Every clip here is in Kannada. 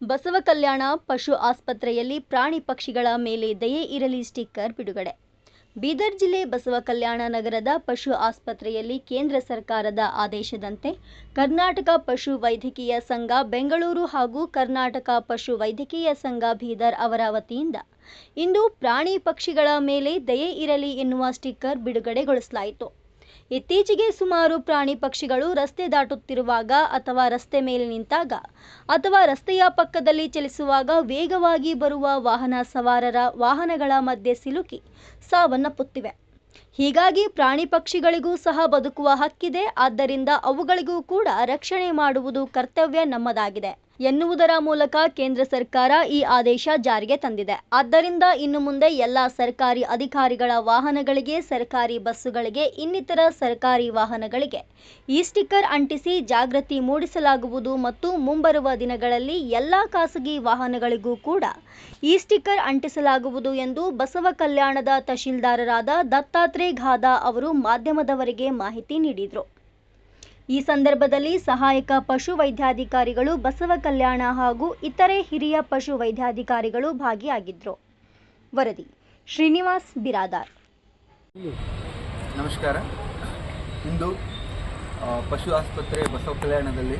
ಬಸವ ಕಲ್ಯಾಣ, ಪಶು ಆಸ್ಪತ್ರೆಯಲ್ಲಿ ಪ್ರಾಣಿ ಪಕ್ಷಿಗಳ ಮೇಲೆ ದಯೆ ಇರಲಿ ಸ್ಟಿಕ್ಕರ್ ಬಿಡುಗಡೆ. ಬೀದರ್ ಜಿಲ್ಲೆ ಬಸವ ಕಲ್ಯಾಣ ನಗರದ ಪಶು ಆಸ್ಪತ್ರೆಯಲ್ಲಿ ಕೇಂದ್ರ ಸರ್ಕಾರದ ಆದೇಶದಂತೆ ಕರ್ನಾಟಕ ಪಶು ವೈದ್ಯಕೀಯ ಸಂಘ, ಬೆಂಗಳೂರು ಹಾಗೂ ಕರ್ನಾಟಕ ಪಶು ವೈದ್ಯಕೀಯ ಸಂಘ ಬೀದರ್ ಅವರ ವತಿಯಿಂದ ಇಂದು ಪ್ರಾಣಿ ಪಕ್ಷಿಗಳ ಮೇಲೆ ದಯೆ ಇರಲಿ ಎನ್ನುವ ಸ್ಟಿಕ್ಕರ್ ಬಿಡುಗಡೆಗೊಳಿಸಲಾಯಿತು. ಇತ್ತೀಚೆಗೆ ಸುಮಾರು ಪ್ರಾಣಿ ಪಕ್ಷಿಗಳು ರಸ್ತೆ ದಾಟುತ್ತಿರುವಾಗ ಅಥವಾ ರಸ್ತೆ ಮೇಲೆ ನಿಂತಾಗ ಅಥವಾ ರಸ್ತೆಯ ಪಕ್ಕದಲ್ಲಿ ಚಲಿಸುವಾಗ ವೇಗವಾಗಿ ಬರುವ ವಾಹನ ಸವಾರರ ವಾಹನಗಳ ಮಧ್ಯೆ ಸಿಲುಕಿ ಸಾವನ್ನಪ್ಪುತ್ತಿವೆ. ಹೀಗಾಗಿ ಪ್ರಾಣಿ ಪಕ್ಷಿಗಳಿಗೂ ಸಹ ಬದುಕುವ ಹಕ್ಕಿದೆ. ಆದ್ದರಿಂದ ಅವುಗಳಿಗೂ ಕೂಡ ರಕ್ಷಣೆ ಮಾಡುವುದು ಕರ್ತವ್ಯ ನಮ್ಮದಾಗಿದೆ ಎನ್ನುವುದರ ಮೂಲಕ ಕೇಂದ್ರ ಸರ್ಕಾರ ಈ ಆದೇಶ ಜಾರಿಗೆ ತಂದಿದೆ. ಆದ್ದರಿಂದ ಇನ್ನು ಮುಂದೆ ಎಲ್ಲ ಸರ್ಕಾರಿ ಅಧಿಕಾರಿಗಳ ವಾಹನಗಳಿಗೆ, ಸರ್ಕಾರಿ ಬಸ್ಸುಗಳಿಗೆ, ಇನ್ನಿತರ ಸರ್ಕಾರಿ ವಾಹನಗಳಿಗೆ ಈ ಸ್ಟಿಕ್ಕರ್ ಅಂಟಿಸಿ ಜಾಗೃತಿ ಮೂಡಿಸಲಾಗುವುದು ಮತ್ತು ಮುಂಬರುವ ದಿನಗಳಲ್ಲಿ ಎಲ್ಲ ಖಾಸಗಿ ವಾಹನಗಳಿಗೂ ಕೂಡ ಈ ಸ್ಟಿಕ್ಕರ್ ಅಂಟಿಸಲಾಗುವುದು ಎಂದು ಬಸವ ಕಲ್ಯಾಣದ ತಹಶೀಲ್ದಾರರಾದ ದತ್ತಾತ್ರೇಯ ಘಾದ ಅವರು ಮಾಧ್ಯಮದವರಿಗೆ ಮಾಹಿತಿ ನೀಡಿದರು. ಈ ಸಂದರ್ಭದಲ್ಲಿ ಸಹಾಯಕ ಪಶು ವೈದ್ಯಾಧಿಕಾರಿಗಳು ಬಸವ ಕಲ್ಯಾಣ ಹಾಗೂ ಇತರೆ ಹಿರಿಯ ಪಶು ವೈದ್ಯಾಧಿಕಾರಿಗಳು ಭಾಗಿಯಾಗಿದ್ದರು ವರದಿ, ಶ್ರೀನಿವಾಸ್ ಬಿರಾದಾರ್. ನಮಸ್ಕಾರ. ಇಂದು ಪಶು ಆಸ್ಪತ್ರೆ ಬಸವ ಕಲ್ಯಾಣದಲ್ಲಿ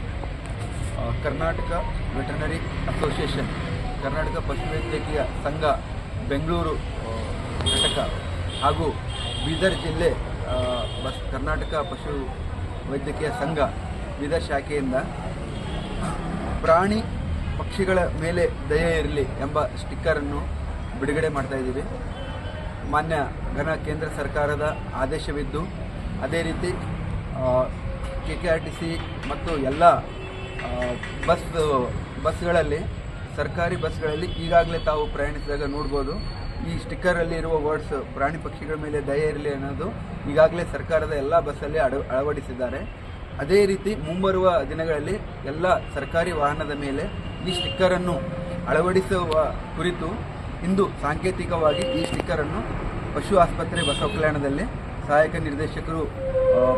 ಕರ್ನಾಟಕ ವೆಟರ್ನರಿ ಅಸೋಸಿಯೇಷನ್, ಕರ್ನಾಟಕ ಪಶುವೈದ್ಯಕೀಯ ಸಂಘ, ಬೆಂಗಳೂರು ಘಟಕ ಹಾಗೂ ಬೀದರ್ ಜಿಲ್ಲೆ ಬಸ್, ಕರ್ನಾಟಕ ಪಶು ವೈದ್ಯಕೀಯ ಸಂಘ ಬೀದರ್ ಶಾಖೆಯಿಂದ ಪ್ರಾಣಿ ಪಕ್ಷಿಗಳ ಮೇಲೆ ದಯೆ ಇರಲಿ ಎಂಬ ಸ್ಟಿಕ್ಕರನ್ನು ಬಿಡುಗಡೆ ಮಾಡ್ತಾ ಇದ್ದೀವಿ. ಮಾನ್ಯ ಘನ ಕೇಂದ್ರ ಸರ್ಕಾರದ ಆದೇಶವಿದ್ದು, ಅದೇ ರೀತಿ K K R T C ಮತ್ತು ಎಲ್ಲ ಬಸ್, ಬಸ್ಗಳಲ್ಲಿ, ಸರ್ಕಾರಿ ಬಸ್ಗಳಲ್ಲಿ ಈಗಾಗಲೇ ತಾವು ಪ್ರಯಾಣಿಸಿದಾಗ ನೋಡ್ಬೋದು. ಈ ಸ್ಟಿಕ್ಕರಲ್ಲಿ ಇರುವ ವರ್ಡ್ಸ್ ಪ್ರಾಣಿ ಪಕ್ಷಿಗಳ ಮೇಲೆ ದಯ ಇರಲಿ ಅನ್ನೋದು ಈಗಾಗಲೇ ಸರ್ಕಾರದ ಎಲ್ಲ ಬಸ್ಸಲ್ಲಿ ಅಳ ಅಳವಡಿಸಿದ್ದಾರೆ. ಅದೇ ರೀತಿ ಮುಂಬರುವ ದಿನಗಳಲ್ಲಿ ಎಲ್ಲ ಸರ್ಕಾರಿ ವಾಹನದ ಮೇಲೆ ಈ ಸ್ಟಿಕ್ಕರನ್ನು ಅಳವಡಿಸುವ ಕುರಿತು ಇಂದು ಸಾಂಕೇತಿಕವಾಗಿ ಈ ಸ್ಟಿಕ್ಕರನ್ನು ಪಶು ಆಸ್ಪತ್ರೆ ಬಸವ ಕಲ್ಯಾಣದಲ್ಲಿ ಸಹಾಯಕ ನಿರ್ದೇಶಕರು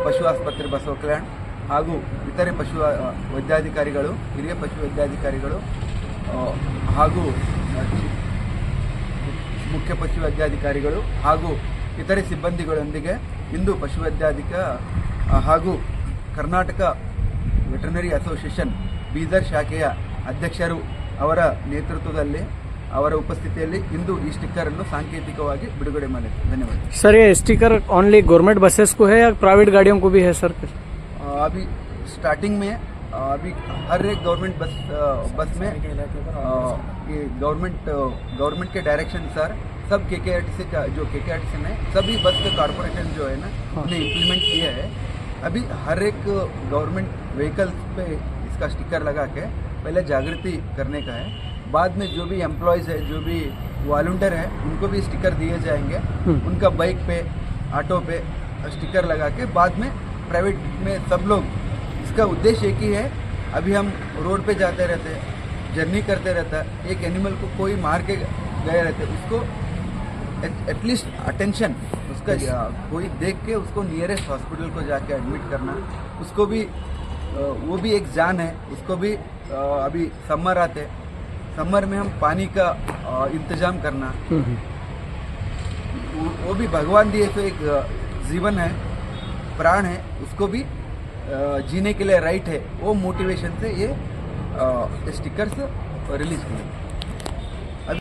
ಪಶು ಆಸ್ಪತ್ರೆ ಬಸವ ಕಲ್ಯಾಣ ಹಾಗೂ ಇತರೆ ಪಶು ವೈದ್ಯಾಧಿಕಾರಿಗಳು, ಹಿರಿಯ ಪಶು ವೈದ್ಯಾಧಿಕಾರಿಗಳು ಹಾಗೂ ಮುಖ್ಯ ಪಶುವೈದ್ಯಾಧಿಕಾರಿಗಳು ಹಾಗೂ ಇತರೆ ಸಿಬ್ಬಂದಿಗಳೊಂದಿಗೆ ಇಂದು ಪಶುವೈದ್ಯಾಧಿಕ ಹಾಗೂ ಕರ್ನಾಟಕ ವೆಟರ್ನರಿ ಅಸೋಸಿಯೇಷನ್ ಬೀದರ್ ಶಾಖೆಯ ಅಧ್ಯಕ್ಷರು ಅವರ ನೇತೃತ್ವದಲ್ಲಿ ಅವರ ಉಪಸ್ಥಿತಿಯಲ್ಲಿ ಇಂದು ಈ ಸ್ಟಿಕ್ಕರ್ ಅನ್ನು ಸಾಂಕೇತಿಕವಾಗಿ ಬಿಡುಗಡೆ ಮಾಡಿದೆ. ಧನ್ಯವಾದ. ಸರ್ ಈ ಸ್ಟಿಕ್ಕರ್ ಓನ್ಲಿ ಗೌರ್ಮೆಂಟ್ ಬಸ್ಸಸ್ಗೂ ಹೇ ಪ್ರೈವೇಟ್ ಗಾಡಿಯಂ ಹೇ ಸರ್ ಅಭಿ ಸ್ಟಾರ್ಟಿಂಗ್ ಮೇ अभी हर एक गवर्नमेंट बस बस में ये गवर्नमेंट गवर्नमेंट के डायरेक्शन सर सब के के का जो के के आर में सभी बस के कॉरपोरेशन जो है ना उन्हें इम्प्लीमेंट किया है। अभी हर एक गवर्नमेंट व्हीकल्स पे इसका स्टिकर लगा के पहले जागृति करने का है। बाद में जो भी एम्प्लॉयज़ है जो भी वॉल्टियर है उनको भी स्टिकर दिए जाएँगे। हम्म। उनका बाइक पे ऑटो पे स्टिकर लगा के बाद में प्राइवेट में सब लोग इसका उद्देश्य एक ही है अभी हम रोड पे जाते रहते हैं जर्नी करते रहता है एक एनिमल को कोई मार के गए रहते उसको एटलीस्ट अटेंशन उसका कोई देख के उसको नियरेस्ट हॉस्पिटल को जाके एडमिट करना उसको भी वो भी एक जान है उसको भी अभी समर आते समर में हम पानी का इंतज़ाम करना। वो वो भी भगवान दिए तो एक जीवन है प्राण है उसको भी जीने के लिए राइट है वो मोटिवेशन से ये स्टिकर्स रिलीज़ किए